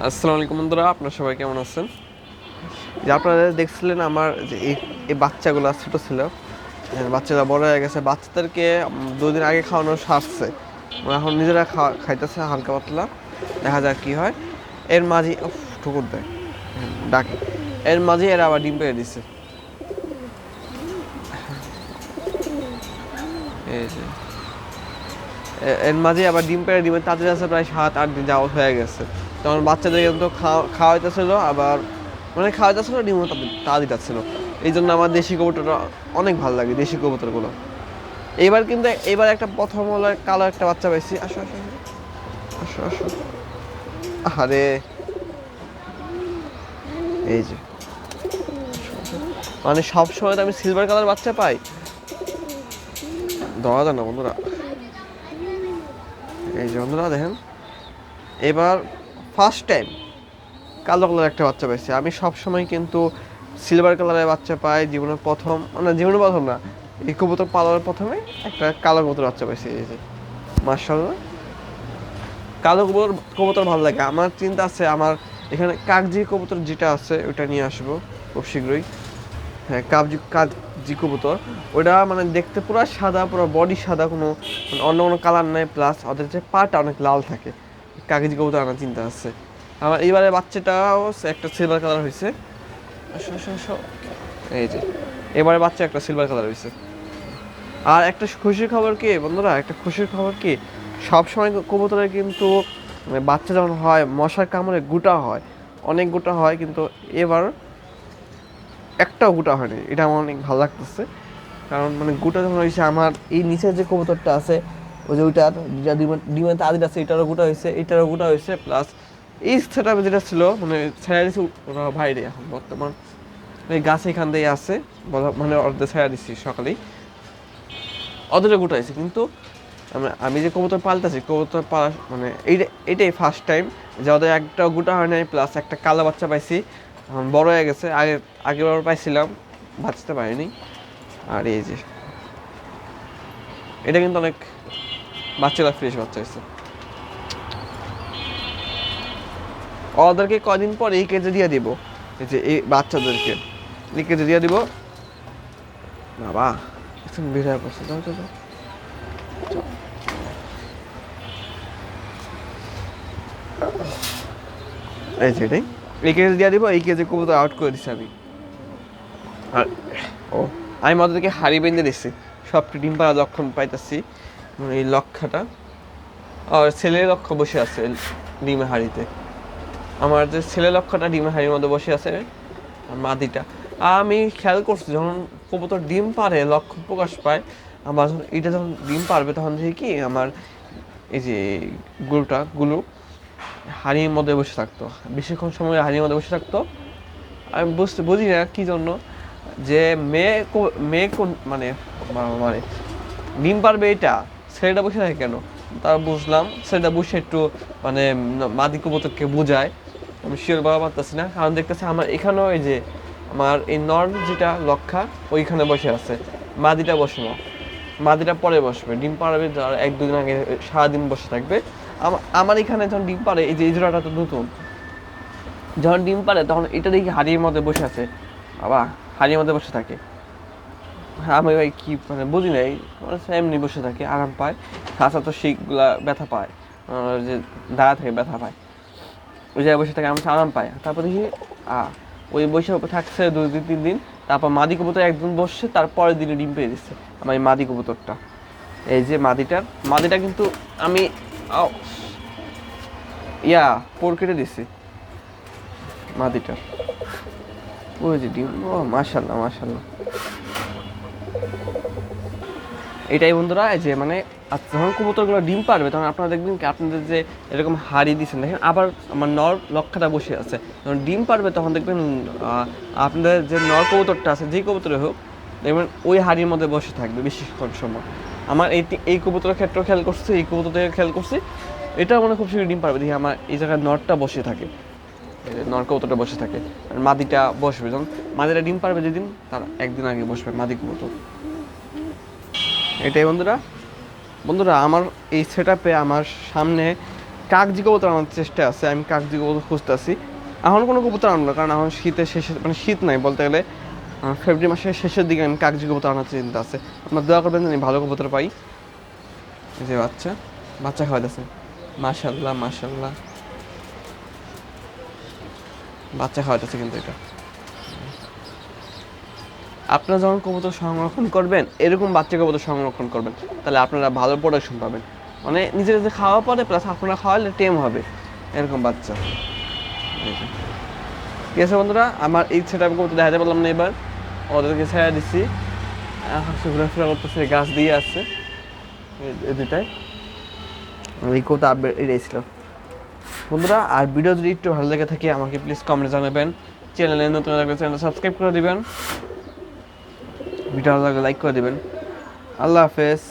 আসসালামু আলাইকুম বন্ধুরা আপনারা সবাই কেমন আছেন? যে আপনারা দেখছিলেন আমার যে এই বাচ্চাগুলো ছোটো ছিল হ্যাঁ, বাচ্চারা বড় হয়ে গেছে বাচ্চাদেরকে দুদিন আগে খাওয়ানো সারছে। এখন নিজেরা খাওয়া খাইতেছে হালকা পাতলা। দেখা যাক কি হয়। এর মাঝে ঠুকুর দেয়। হ্যাঁ, ডাকে। এর মাঝে এরা আবার ডিম পেড়ে দিচ্ছে এই যে। এর মাঝে আবার ডিম পেড়ে ডিমের তাদের আছে প্রায় সাত আট দিন যাওয়া হয়ে গেছে। তখন বাচ্চাদের কিন্তু খাওয়া খাওয়াইতেছিল, আবার মানে খাওয়াইতেছিল ডিমও তা দিতেছিল। এই জন্য আমার দেশি কবুতরটা অনেক ভালো লাগে, দেশি কবুতরগুলো। এবার কিন্তু এবার একটা প্রথম হলো কালো একটা বাচ্চা পাইছি। আসো আসো আসো। আসো আরে এই যে। মানে সব সময় তো আমি সিলভার কালার বাচ্চা পাই। দেওয়া যায় না বন্ধুরা। এই যে বন্ধুরা, দেখেন। এবার ফার্স্ট টাইম কালো কালার একটা বাচ্চা পাইছি। আমি সব সময় কিন্তু সিলভার কালারের বাচ্চা পাই, জীবনের প্রথম মানে জীবনের প্রথম না, এই কবুতর পালার প্রথমে একটা কালো কবুতর বাচ্চা পাইছি এই যে। মার্শাল্লাহ কালো কবুতর কবুতর ভালো লাগে। আমার চিন্তা আছে, আমার এখানে কাকজি কবুতর যেটা আছে, ওটা নিয়ে আসব খুব শীঘ্রই। হ্যাঁ কাবজি কাকজি কবুতর। ওটা মানে দেখতে পুরো সাদা, পুরো বডি সাদা, কোনো মানে অন্য কোনো কালার নাই প্লাস ওদের যে পাটা অনেক লাল থাকে। কাগজি কবুতর আনার চিন্তা আছে। আমার এইবারে বাচ্চাটাও একটা সিলভার কালার হয়েছে। এই যে এবারে বাচ্চা একটা সিলভার কালার হয়েছে আর একটা খুশির খবর কি, বন্ধুরা? একটা খুশির খবর কি? সবসময় কবুতরের কিন্তু মানে বাচ্চা যখন হয়, মশার কামড়ে গুটা হয়। অনেক গুটা হয়, কিন্তু এবার একটাও গুটা হয়নি। এটা আমার অনেক ভালো লাগতেছে। কারণ মানে গুটা যখন হয়েছে আমার এই নিচের যে কবুতরটা আছে ওই যে ওইটার যেটা ডিমে- ডিমের তাদির আছে এটারও গোটা হয়েছে, এটারও গোটা হয়েছে প্লাস এই সেট যেটা ছিল মানে ছেড়ে দিয়েছে ওরা বাইরে এখন বর্তমান। এই গাছ এখান দিয়ে আছে মানে অর্ধে ছেড়ে দিছি সকালেই। অতটা গোটা হয়েছে, কিন্তু আমি- যে কবুতর পাল্টাছি কবুতর পালা মানে এইটা এটাই ফার্স্ট টাইম যে ওদের একটা গোটা হয় নাই প্লাস একটা কালো বাচ্চা পাইছি। এখন বড় হয়ে গেছে, আগে আগেবার পাইছিলাম বাঁচতে পারিনি আর এই যে এটা কিন্তু অনেক বাচ্চারা ফ্রেশ বাচ্চা হয়েছে? ওদেরকে কদিন পর এই কেজে দিয়ে দিব। এই যে এই বাচ্চাদেরকে। এই কেজে দিয়ে দিব। বাবা এখন বের পড়ছে। যাও যাও। এই যে এটাই। এই কেজে দিয়ে দিব, এই কেজে কবুতর আউট করে দিচ্ছি আমি। আর, ও, আমি ওদেরকে হাড়ি বেঁধে দিচ্ছি সবটি ডিম পাড়া লক্ষণ পাইতেছি এই লক্ষাটা আর ছেলের লক্ষ বসে আছে ডিমের হাড়িতে। আমার যে ছেলে লক্ষটা ডিমের হাড়ির মধ্যে বসে আছে, আর মাদিটা। আমি খেয়াল করছি, যখন কবুতর ডিম পারে, লক্ষ্য প্রকাশ পায় আমার যখন এটা যখন ডিম পারবে, তখন দেখি কি আমার এই যে গুলোটা গুলো, হাড়ির মধ্যে বসে থাকতো। বেশিক্ষণ সময় হাড়ির মধ্যে বসে থাকতো। আমি বুঝতে বুঝি না কী জন্য যে মেয়ে মেয়ে কোন মানে মানে ডিম পারবে এটা। ছেলেটা বসে থাকে কেন? তা বুঝলাম, ছেলেটা বসে একটু মানে মাদি কবুতরকে বোঝায়। আমি শিওর বাবা পারতেছি না, কারণ দেখতেছি আমার এখানেও এই যে, আমার এই নর যেটা লক্ষা, ওইখানে বসে আছে। মাদিটা বসে না। মাদিটা পরে বসবে। ডিম পাড়াবে যার এক দুদিন আগে সারাদিন বসে থাকবে। আমার এখানে যখন ডিম পারে এই যে, এই জোড়াটা তো নতুন। যখন ডিম পারে তখন এটা দেখি হাড়ির মধ্যে বসে আছে। বাবা, হাড়ির মধ্যে বসে থাকে। আমি ভাই কি মানে বুঝি নাই। মানে এমনি বসে থাকে, আরাম পায়। খাঁচা তো শিখগুলা ব্যথা পায়। যে দাঁড়া থেকে ব্যথা পায়। ওই জায়গায় বসে থাকে আমি আরাম পায়। তারপর দেখি, আ, ওই বসে থাকছে দুই দিন, তিন দিন। তারপর মাদি কবুতর একদিন বসছে তারপরের দিনে ডিম পেয়ে দিচ্ছে আমার এই মাদি কবুতরটা। এই যে মাদিটার, মাদিটা কিন্তু আমি ইয়া, পোর কেটে দিছি। মাদিটার। ওই যে ডিম, ও, মাশাল্লাহ মাশাল্লাহ। এটাই বন্ধুরা যে মানে যখন কবুতরগুলো ডিম পারবে, তখন আপনারা দেখবেন কি আপনাদের যে এরকম হাড়ি দিচ্ছেন, দেখেন আবার আমার নর লক্ষাটা বসে আছে। যখন ডিম পারবে, তখন দেখবেন আপনাদের যে নর কবুতরটা আছে, যেই কবুতরে হোক, দেখবেন ওই হাড়ির মধ্যে বসে থাকবে বেশিক্ষণ সময়। আমার এই এই কবুতরের ক্ষেত্রেও খেয়াল করছি, এই কবুতর থেকে খেয়াল করছি। এটা মানে খুব শীঘ্রই ডিম পারবে। দেখি আমার এই জায়গায় নরটা বসে থাকে। নর কবুতরটা বসে থাকে। আর মাদিটা বসবে, যখন মাদিটা ডিম পারবে যেদিন, তার একদিন আগে বসবে মাদি কবুতর। এটাই বন্ধুরা। বন্ধুরা, আমার এই সেট আমার সামনে কাগজি কবুতর আমার চেষ্টা আছে। আমি কাগজি কবুতর খুঁজতেছি। এখন কোনো কবুতর না, কারণ এখন শীতের শেষে মানে শীত নাই বলতে গেলে। ফেব্রুয়ারি মাসের শেষের দিকে আমি কাগজি কবুতর আনার চিন্তা আছে। আপনার দোয়া করবেন জানি ভালো কবুতর পাই। যে বাচ্চা। বাচ্চা খাওয়াইতেছে। মাশাল্লাহ মাশাল্লাহ বাচ্চা খাওয়াইতেছে কিন্তু এটা। আপনারা যখন কবুতর সংরক্ষণ করবেন, এরকম বাচ্চা কবুতর সংরক্ষণ করবেন, তাহলে আপনারা ভালো প্রোডাকশন পাবেন। মানে নিজের যে খাওয়া পরে প্লাস আপনারা খাওয়ালে টেম হবে, এরকম বাচ্চা। ঠিক আছে বন্ধুরা, আমার এই সেট আপ কবুতর দেখাতে পারলাম না এবার। ওদেরকে ছেড়ে দিচ্ছি ঘোরাফেরা করতেছে, গাছ দিয়ে আসছে এই দুটাই এই কবুতর আপডেট এটাই ছিল। বন্ধুরা, আর ভিডিও যদি একটু ভালো লেগে থাকে, আমাকে প্লিজ কমেন্ট জানাবেন। চ্যানেলে নতুন লাগলে চ্যানেল সাবস্ক্রাইব করে দিবেন। ভিডিও ভালো লাগলে লাইক করে দিবেন। আল্লাহ হাফেজ।